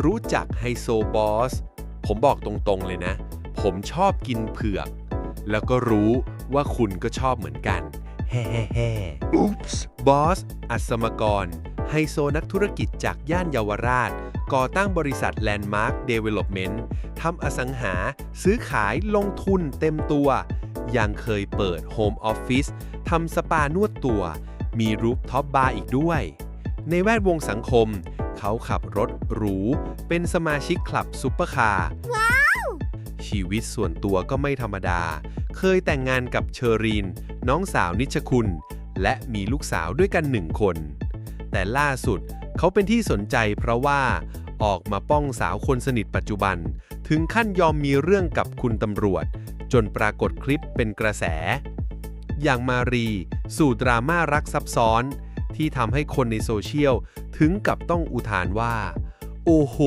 รู้จักไฮโซบอส ผมบอกตรงๆเลยนะ ผมชอบกินเผือก แล้วก็รู้ว่าคุณก็ชอบเหมือนกัน แฮ่แฮ่อุ๊ปส์บอส อัศมกร ไฮโซนักธุรกิจจากย่านเยาวราช ก่อตั้งบริษัท Landmark Development ทำอสังหา ซื้อขายลงทุนเต็มตัว ยังเคยเปิดโฮมออฟฟิศทำสปานวดตัว มีรูปท็อปบาร์อีกด้วย ในแวดวงสังคม เขาขับรถหรู เป็นสมาชิกคลับซุปเปอร์คาร์ชีวิตส่วนตัวก็ไม่ธรรมดา เคยแต่งงานกับเชอรีน น้องสาวนิชคุณ และมีลูกสาวด้วยกันหนึ่งคน แต่ล่าสุดเขาเป็นที่สนใจเพราะว่าออกมาป้องสาวคนสนิทปัจจุบัน ถึงขั้นยอมมีเรื่องกับคุณตำรวจ จนปรากฏคลิปเป็นกระแส อย่างมารี สู่ดราม่ารักซับซ้อน ที่ทำให้คนในโซเชียลถึงกับต้องอุทานว่า โอ้โห